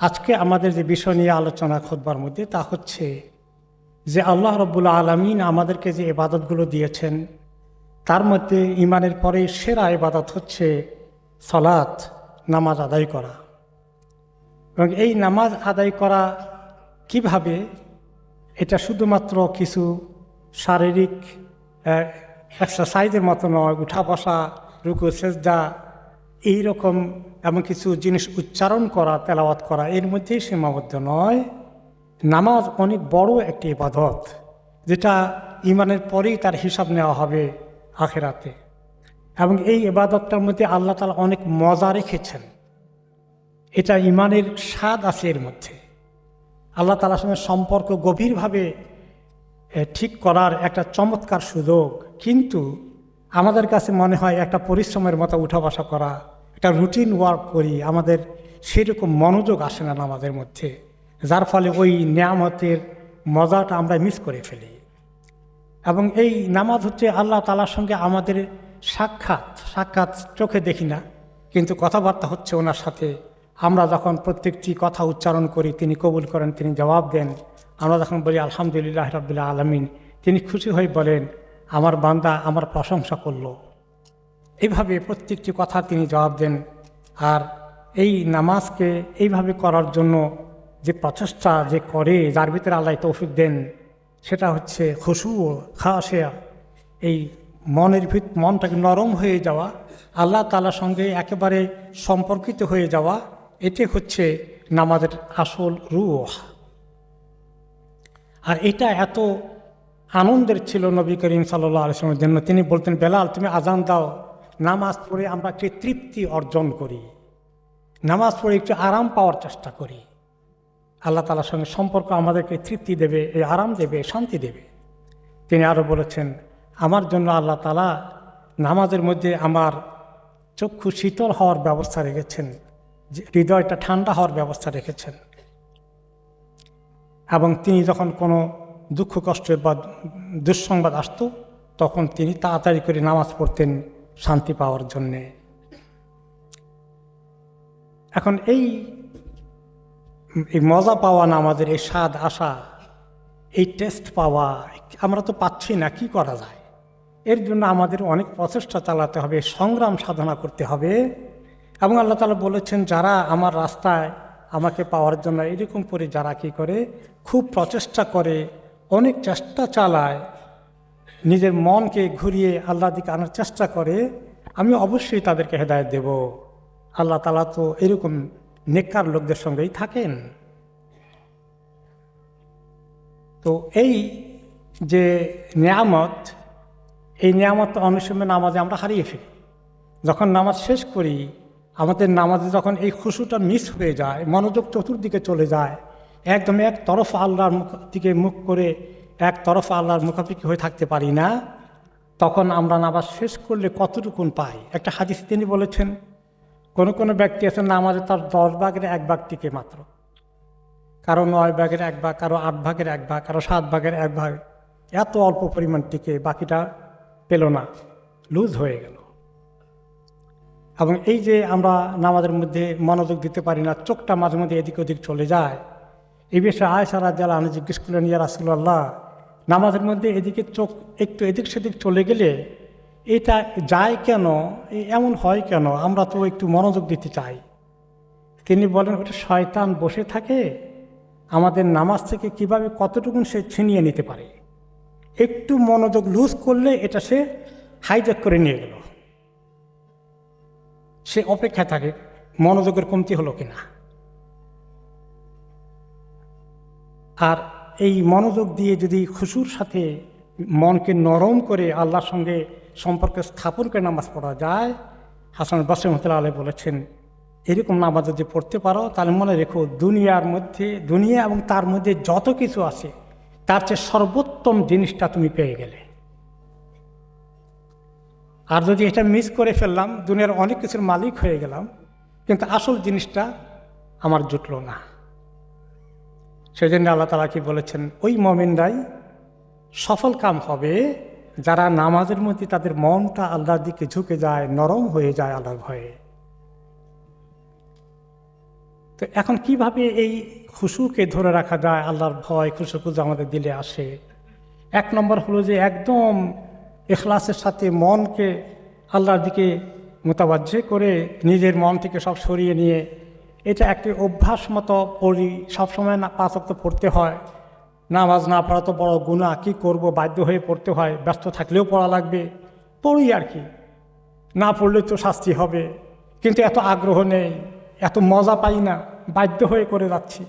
আজকে আমাদের যে বিষয় নিয়ে আলোচনা খোদবার মধ্যে তা হচ্ছে যে আল্লাহ রব্বুল আলমিন আমাদেরকে যে এবাদতগুলো দিয়েছেন, তার মধ্যে ইমানের পরে সেরা এবাদত হচ্ছে সলাৎ নামাজ আদায় করা। এবং এই নামাজ আদায় করা কীভাবে? এটা শুধুমাত্র কিছু শারীরিক এক্সারসাইজের মতো নয় উঠা বসা রুকু, সেজদা এইরকম এমন কিছু জিনিস উচ্চারণ করা, তেলাওয়াত করা, এর মধ্যেই সীমাবদ্ধ নয়। নামাজ অনেক বড় একটি ইবাদত, যেটা ইমানের পরেই তার হিসাব নেওয়া হবে আখেরাতে। এবং এই ইবাদতটার মধ্যে আল্লাহ তালা অনেক মজা রেখেছেন। এটা ইমানের স্বাদ আছে এর মধ্যে। আল্লাহ তালার সঙ্গে সম্পর্ক গভীরভাবে ঠিক করার একটা চমৎকার সুযোগ। কিন্তু আমাদের কাছে মনে হয় একটা পরিশ্রমের মতো উঠা বসা করা একটা রুটিন ওয়ার্ক করি, আমাদের সেরকম মনোযোগ আসে না আমাদের মধ্যে, যার ফলে ওই নিয়ামতের মজাটা আমরা মিস করে ফেলি। এবং এই নামাজ হচ্ছে আল্লাহ তালার সঙ্গে আমাদের সাক্ষাৎ সাক্ষাৎ চোখে দেখি না, কিন্তু কথাবার্তা হচ্ছে ওনার সাথে। আমরা যখন প্রত্যেকটি কথা উচ্চারণ করি, তিনি কবুল করেন, তিনি জবাব দেন, আমরা যখন বলি আলহামদুলিল্লাহ রবিল্লা আলমিন, তিনি খুশি হয়ে বলেন, আমার বান্দা আমার প্রশংসা করল। এইভাবে প্রত্যেকটি কথা তিনি জবাব দেন। আর এই নামাজকে এইভাবে করার জন্য যে প্রচেষ্টা যে করে, যার ভিতরে আল্লাহ তৌফিক দেন, সেটা হচ্ছে খুশু খাওয়া এই মনের ভিত, মনটাকে নরম হয়ে যাওয়া, আল্লাহ তালার সঙ্গে একেবারে সম্পর্কিত হয়ে যাওয়া, এটি হচ্ছে নামাজের আসল রুহ। আর এটা এত আনন্দের ছিল নবী করিম সাল্লাহ আলসালামের জন্য। তিনি বলতেন, বেলাল, তুমি আজান দাও। নামাজ পড়ে আমরা একটি তৃপ্তি অর্জন করি, নামাজ পড়ে একটু আরাম পাওয়ার চেষ্টা করি। আল্লাহ তালার সঙ্গে সম্পর্ক আমাদেরকে তৃপ্তি দেবে এই আরাম দেবে শান্তি দেবে। তিনি আরও বলেছেন, আমার জন্য আল্লাহ তালা নামাজের মধ্যে আমার চক্ষু শীতল হওয়ার ব্যবস্থা রেখেছেন, যে হৃদয়টা ঠান্ডা হওয়ার ব্যবস্থা রেখেছেন। এবং তিনি যখন কোনো দুঃখ, কষ্ট বা দুঃসংবাদ আসতো, তখন তিনি তাড়াতাড়ি করে নামাজ পড়তেন। শান্তি পাওয়ার জন্যে। এখন এই এই মজা পাওয়া না আমাদের এই স্বাদ আসা এই টেস্ট পাওয়া, আমরা তো পাচ্ছি না, কি করা যায়? এর জন্য আমাদের অনেক প্রচেষ্টা চালাতে হবে, সংগ্রাম সাধনা করতে হবে। এবং আল্লাহ তালা বলেছেন, যারা আমার রাস্তায় আমাকে পাওয়ার জন্য এরকম করে যারা কি করে, খুব প্রচেষ্টা করে, অনেক চেষ্টা চালায় নিজের মনকে ঘুরিয়ে আল্লাহ দিকে আনার চেষ্টা করে, আমি অবশ্যই তাদেরকে হেদায়ত দেব। আল্লাহ তালা তো এরকম নেককার লোকদের সঙ্গেই থাকেন। তো এই যে নিয়ামত, এই নিয়ামত অনেক সময় নামাজে আমরা হারিয়ে ফেলি। যখন নামাজ শেষ করি, আমাদের নামাজে যখন এই খুশুটা মিস হয়ে যায়, মনোযোগ চতুর্দিকে চলে যায়, একদম এক তরফ আল্লাহর মুখ দিকে মুখ করে এক তরফ আল্লাহর মুখাপিকি হয়ে থাকতে পারি না, তখন আমরা নামাজ শেষ করলে কতটুকুন পাই? একটা হাদিস তিনি বলেছেন, কোনো কোনো ব্যক্তি আছেন নামাজে তার দশ ভাগের এক ভাগ টিকে মাত্র। কারও নয় ভাগের এক ভাগ, কারও আট ভাগের এক ভাগ, কারও সাত ভাগের এক ভাগ, এত অল্প পরিমাণ টিকে বাকিটা পেল না, লুজ হয়ে গেল। এবং এই যে আমরা নামাজের মধ্যে মনোযোগ দিতে পারি না, চোখটা মাঝে মধ্যে এদিক ওদিক চলে যায়, এই বিষয়ে আয়সা রাজ্জাল আমি জিজ্ঞেস করলেন, ইয়া রাসুল্লাহ নামাজের মধ্যে এদিকে চোখ, একটু এদিক সেদিক চলে গেলে এটা যায় কেন? এমন হয় কেন? আমরা তো একটু মনোযোগ দিতে চাই। তিনি বলেন, ওটা শয়তান বসে থাকে, আমাদের নামাজ থেকে কীভাবে কতটুকু সে ছিনিয়ে নিতে পারে? একটু মনোযোগ লুজ করলে এটা সে হাইজ্যাক করে নিয়ে গেল। সে অপেক্ষায় থাকে, মনোযোগের কমতি হলো কিনা। আর এই মনোযোগ দিয়ে যদি খুশুর সাথে মনকে নরম করে আল্লাহর সঙ্গে সম্পর্ক স্থাপন করে নামাজ পড়া যায়, হাসান বাসিমতুল্লাহ আলাই বলেছেন, এরকম নামাজ যদি পড়তে পারো, তাহলে মনে রেখো দুনিয়ার মধ্যে, দুনিয়া এবং তার মধ্যে যত কিছু আছে, তার চেয়ে সর্বোত্তম জিনিসটা তুমি পেয়ে গেলে। আর যদি এটা মিস করে ফেললাম, দুনিয়ার অনেক কিছুর মালিক হয়ে গেলাম, কিন্তু আসল জিনিসটা আমার জুটলো না। সেজন্য আল্লাহ তালা কি বলেছেন, ওই মমিনরাই সফল কাম হবে, যারা নামাজের মধ্যে তাদের মনটা আল্লাহর দিকে ঝুঁকে যায়, নরম হয়ে যায় আল্লাহর ভয়ে। তো এখন কীভাবে এই খুশুকে ধরে রাখা যায়, আল্লাহর ভয় খুশুকু যে আমাদের দিলে আসে? এক নম্বর হলো যে একদম এখলাসের সাথে মনকে আল্লাহর দিকে মোতাবাজ্য করে, নিজের মন থেকে সব সরিয়ে নিয়ে এটা একটি অভ্যাস মতো পড়ি, সবসময় না পাঁচক্ত পড়তে হয়। নামাজ না পড়া তো বড় গুণা কী করব? বাধ্য হয়ে পড়তে হয়, ব্যস্ত থাকলেও পড়া লাগবে। পড়ি আর কি। না পড়লে তো শাস্তি হবে। কিন্তু এত আগ্রহ নেই, এত মজা পাই না, বাধ্য হয়ে করে যাচ্ছি।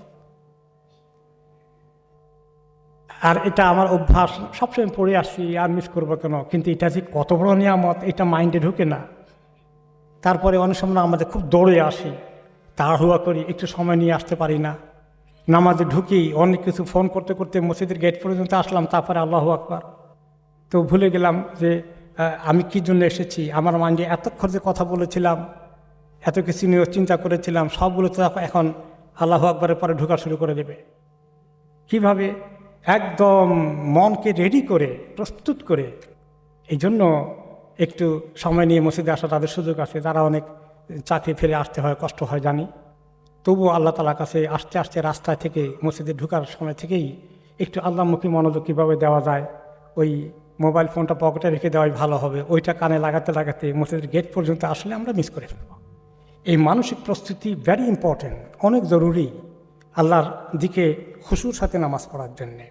আর এটা আমার অভ্যাস, সবসময় পড়ে আসি আর মিস করব কেন? কিন্তু এটা যে কত বড় নিয়ামত, এটা মাইন্ডে ঢুকে না। তারপরে অনেক সময় আমাদের খুব দৌড়ে আসি। তাড়াহুড়া করি, একটু সময় নিয়ে আসতে পারি না। নামাজে ঢুকি, অনেক কিছু ফোন করতে করতে মসজিদের গেট পর্যন্ত আসলাম, তারপরে আল্লাহ আকবার। তো ভুলে গেলাম যে আমি কি জন্য এসেছি? আমার মাইন্ডে এতক্ষণ যে কথা বলেছিলাম, এত কিছু নিয়ে চিন্তা করেছিলাম, সবগুলো তো এখন আল্লাহ আকবরের পরে ঢোকা শুরু করে দেবে। কীভাবে? একদম মনকে রেডি করে, প্রস্তুত করে। এই জন্য একটু সময় নিয়ে মসজিদে আসা তাদের সুযোগ আছে। তারা অনেক চাকরি ফেলে আসতে হয়, কষ্ট হয় জানি। তবুও আল্লাহ তালার কাছে আস্তে আস্তে রাস্তায় থেকে, মসজিদে ঢোকার সময় থেকেই একটু আল্লাহমুখী মনোযোগ কীভাবে দেওয়া যায়, ওই মোবাইল ফোনটা পকেটে রেখে দেওয়াই ভালো হবে, ওইটা কানে লাগাতে লাগাতে মসজিদের গেট পর্যন্ত আসলে আমরা মিস করে ফেলব। এই মানসিক প্রস্তুতি ভ্যারি ইম্পর্ট্যান্ট অনেক জরুরি আল্লাহর দিকে খুশুর সাথে নামাজ পড়ার জন্যে।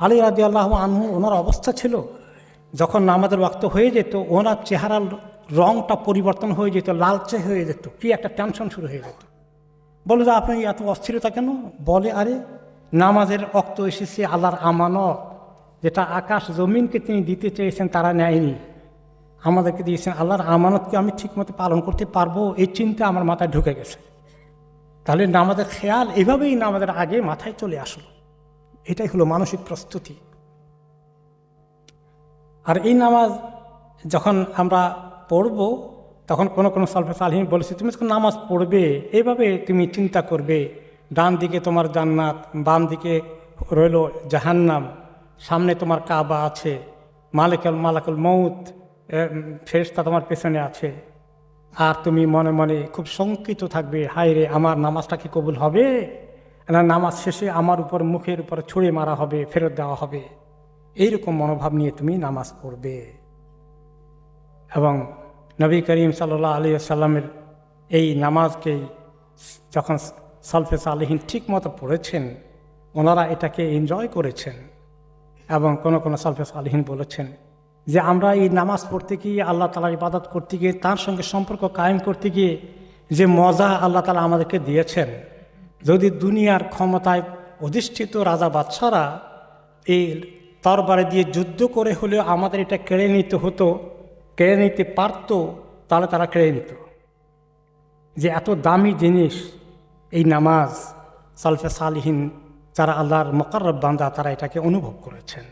আলী রাজি আল্লাহ আনহু ওনার অবস্থা ছিল, যখন নামাজের ওয়াক্ত হয়ে যেত, ওনার চেহারার রংটা পরিবর্তন হয়ে যেত, লালচে হয়ে যেত, কি একটা টেনশন শুরু হয়ে যেত। বলে যে আপনি এত অস্থিরতা কেন? বলে, আরে, নামাজের অক্ত এসেছে আল্লাহর আমানত। যেটা আকাশ জমিনকে তিনি দিতে চেয়েছেন, তারা নেয়নি। আমাদেরকে দিয়েছেন আল্লাহর আমানতকে আমি ঠিকমতো পালন করতে পারব, এই চিন্তা আমার মাথায় ঢুকে গেছে। তাহলে নামাজের খেয়াল এভাবেই নামাজের আগে মাথায় চলে আসলো। এটাই হলো মানসিক প্রস্তুতি। আর এই নামাজ যখন আমরা পড়ব, তখন কোনো কোনো সালফে সালহীন বলেছে, তুমি যখন নামাজ পড়বে এইভাবে তুমি চিন্তা করবে। ডান দিকে তোমার জান্নাত, বাম দিকে রইল জাহান্নাম, সামনে তোমার কাবা আছে, মালিকাল মালাকুল মৌত ফেরেশতা তোমার পেছনে আছে। আর তুমি মনে মনে খুব শঙ্কিত থাকবে, হায় রে, আমার নামাজটা কি কবুল হবে? না, নামাজ শেষে আমার উপর, মুখের উপর ছুঁড়ে মারা হবে, ফেরত দেওয়া হবে। এইরকম মনোভাব নিয়ে তুমি নামাজ পড়বে। এবং নবী করিম সাল্লাহ আলী সাল্লামের এই নামাজকে যখন সালফে সালেহীন ঠিক মতো পড়েছেন, ওনারা এটাকে এনজয় করেছেন এবং কোনো কোনো সালফে সালেহীন বলেছেন যে আমরা এই নামাজ পড়তে গিয়ে আল্লাহ তালার ইবাদত করতে গিয়ে, তার সঙ্গে সম্পর্ক কায়েম করতে গিয়ে যে মজা আল্লাহ তালা আমাদেরকে দিয়েছেন। যদি দুনিয়ার ক্ষমতায় অধিষ্ঠিত রাজা বাদশারা এই তরবারে দিয়ে যুদ্ধ করে হলেও আমাদের এটা কেড়ে নিতে হতো কেড়ে নিতে পারতো, তাহলে তারা কেড়ে নিত। যে এত দামি জিনিস, এই নামাজ, সালফে সালহীন, যারা আল্লাহর মকরব বান্দা, তারা এটাকে অনুভব করেছেন।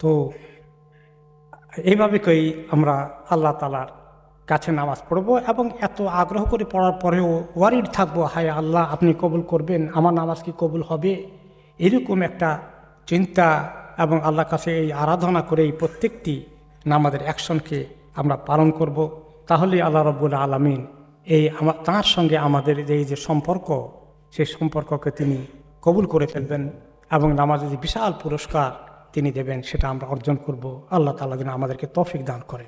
তো এইভাবে কই আমরা আল্লাহ তালার কাছে নামাজ পড়ব এবং এত আগ্রহ করে পড়ার পরেও ওয়ারিড থাকব, হায় আল্লাহ, আপনি কবুল করবেন, আমার নামাজ কি কবুল হবে? এরকম একটা চিন্তা এবং আল্লাহর কাছে এই আরাধনা করে এই প্রত্যেকটি নামাজের অ্যাকশনকে আমরা পালন করব। তাহলে আল্লাহ রব্বুল আলমিন এই আমার তাঁর সঙ্গে আমাদের এই যে সম্পর্ক সেই সম্পর্ককে তিনি কবুল করে ফেলবেন এবং নামাজের যে বিশাল পুরস্কার তিনি দেবেন, সেটা আমরা অর্জন করব। আল্লাহ তালা যেন আমাদেরকে তফিক দান করেন।